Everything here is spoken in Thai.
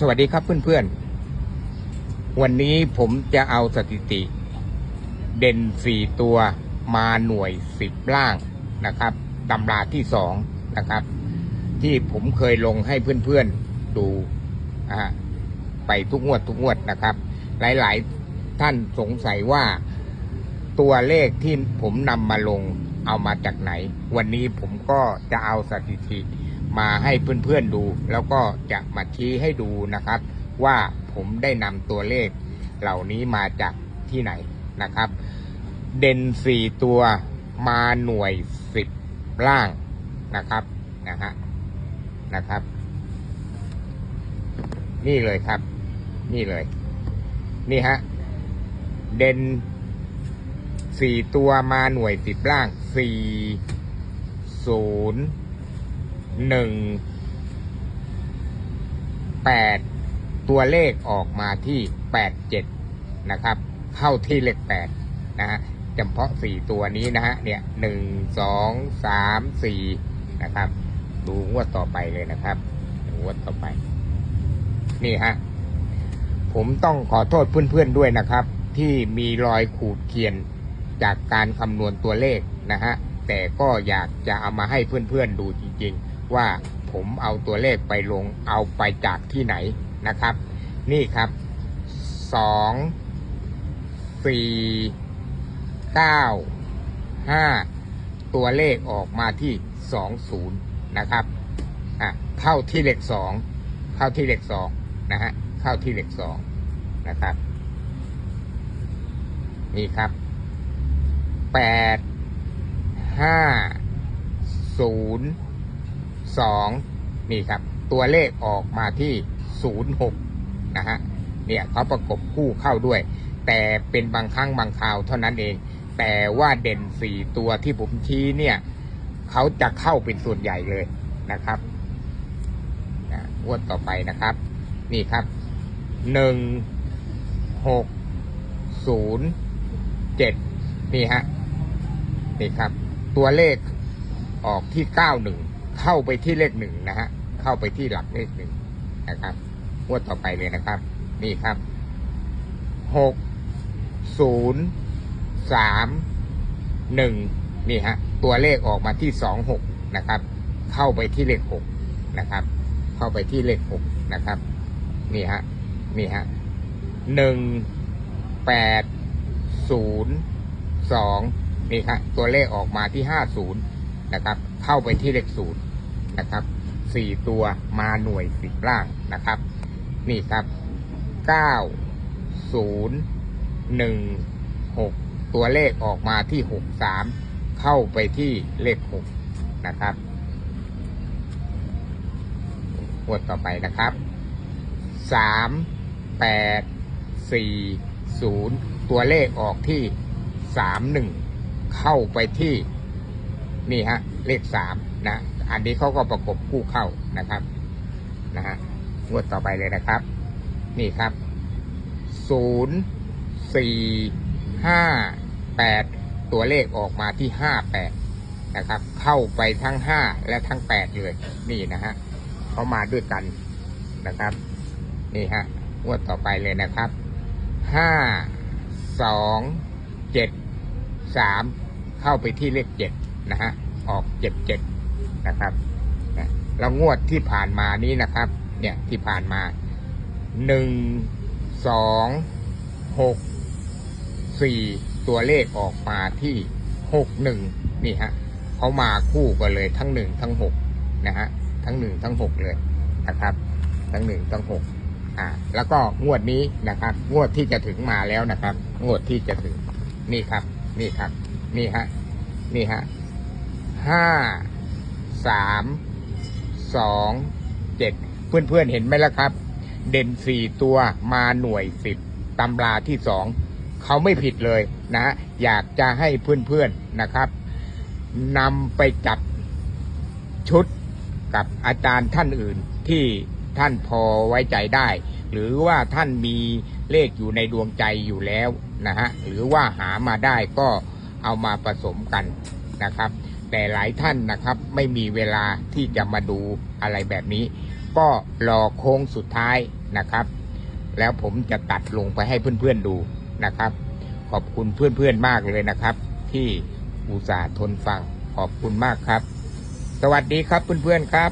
สวัสดีครับเพื่อนๆ วันนี้ผมจะเอาสถิติ เด่นสี่ตัวมาหน่วยสิบล่างนะครับตำราที่สองนะครับ ที่ผมเคยลงให้เพื่อนๆดูอ่าไปทุกงวดทุกงวดนะครับ หลายๆท่านสงสัยว่าตัวเลขที่ผมนำมาลงเอามาจากไหน วันนี้ผมก็จะเอาสถิติ มาให้เพื่อนๆดู แล้วก็จะมาชี้ให้ดูนะครับ ว่าผมได้นำตัวเลข เหล่านี้มาจากที่ไหนนะครับ เด่นสี่ตัวมาหน่วยสิบล่างนะครับนะฮะนะครับ นี่เลยครับ นี่เลย นี่ฮะเด่นสี่ตัวมาหน่วยสิบล่างสี่ศูนย์ หนึ่งแปดตัวเลขออกมาที่แปดเจ็ดนะครับ เข้าที่เลขแปดนะฮะเพาะสี่ตัวนี้นะฮะเนี่ยหนึ่งสองสามสี่นะครับ ดูงวดต่อไปเลยนะครับงวดต่อไป นี่ฮะผมต้องขอโทษเพื่อนๆด้วยนะครับ ที่มีรอยขูดเขียนจากการคำนวณตัวเลขนะฮะแต่ก็อยากจะเอามาให้เพื่อนๆดูจริงๆ ว่าผมเอาตัวเลขไปลงเอาไปจากที่ไหนนะครับ นี่ครับสองสี่เก้าห้าตัวเลขออกมาที่สองศูนย์นะครับอะเข้าที่เลขสองเข้าที่เลขสองนะฮะเข้าที่เลขสองนะครับ นี่ครับแปดห้าศูนย์ สองนี่ครับ ตัวเลขออกมาที่ศูนย์หกนะฮะเนี่ยเขาประกบคู่เข้าด้วย แต่เป็นบางครั้งบางคราวเท่านั้นเอง แต่ว่าเด่นสี่ตัวที่ผมชี้เนี่ยเขาจะเข้าเป็นส่วนใหญ่เลยนะครับนะวดต่อไปนะครับ นี่ครับ หนึ่ง หก ศูนย์ เจ็ด นี่ฮะ นี่ครับ ตัวเลขออกที่เก้าหนึ่ง เข้าไปที่เลขหนึ่งนะฮะเข้าไปที่หลักเลขหนึ่งนะครับงวดต่อไปเลยนะครับ นี่ครับหกศูนย์สามหนึ่งนี่ฮะตัวเลขออกมาที่สองหกนะครับ เข้าไปที่เลขหกนะครับ เข้าไปที่เลขหกนะครับ นี่ฮะนี่ฮะหนึ่งแปดศูนย์สองนี่ครับตัวเลขออกมาที่ห้าศูนย์นะครับ เข้าไปที่เลขศูนย์ นะครับสี่ตัวมาหน่วยสิบล่างนะครับ นี่ครับเก้าศูนย์หนึ่งหกตัวเลขออกมาที่หกสามเข้าไปที่เลขหกนะครับงวดต่อไปนะครับสามแปดสี่ศูนย์ตัวเลขออกที่สามหนึ่งเข้าไปที่นี่ฮะเลขสามนะ อันนี้เขาก็ประกบคู่เข้านะครับนะฮะงวดต่อไปเลยนะครับ นี่ครับศูนย์สี่ห้าแปดตัวเลขออกมาที่ห้าแปดนะครับ เข้าไปทั้งห้าและทั้งแปดเลยนี่นะฮะเขามาด้วยกันนะครับ นี่ฮะงวดต่อไปเลยนะครับห้าสองเจ็ดสามเข้าไปที่เลขเจ็ดนะฮะออกเจ็ดเจ็ด นะครับนะแล้วงวดที่ผ่านมานี้นะครับ เนี่ยที่ผ่านมาหนึ่งสองหกสี่ตัวเลขออกมาที่หกหนึ่งนี่ฮะเขามาคู่กันเลยทั้งหนึ่งทั้งหกนะฮะทั้งหนึ่งทั้งหกเลยนะครับ ทั้งหนึ่งทั้งหกอ่า แล้วก็งวดนี้นะครับ งวดที่จะถึงมาแล้วนะครับ งวดที่จะถึงนี่ครับ นี่ครับ นี่ฮะนี่ฮะห้า สามสองเจ็ดเพื่อนเพื่อนๆเห็นไหมล่ะครับ เด่นสี่ตัวมาหน่วยสิบตำราที่สองเขาไม่ผิดเลยนะ อยากจะให้เพื่อนเพื่อนๆนะครับนำไปจับชุดกับอาจารย์ท่านอื่นที่ท่านพอไว้ใจได้ หรือว่าท่านมีเลขอยู่ในดวงใจอยู่แล้วนะฮะหรือว่าหามาได้ก็เอามาผสมกันนะครับ แต่หลายท่านนะครับ ไม่มีเวลาที่จะมาดูอะไรแบบนี้ ก็รอโค้งสุดท้ายนะครับ แล้วผมจะตัดลงไปให้เพื่อนๆดูนะครับ ขอบคุณเพื่อนๆมากเลยนะครับ ที่อุตส่าห์ทนฟังขอบคุณมากครับ สวัสดีครับเพื่อนๆครับ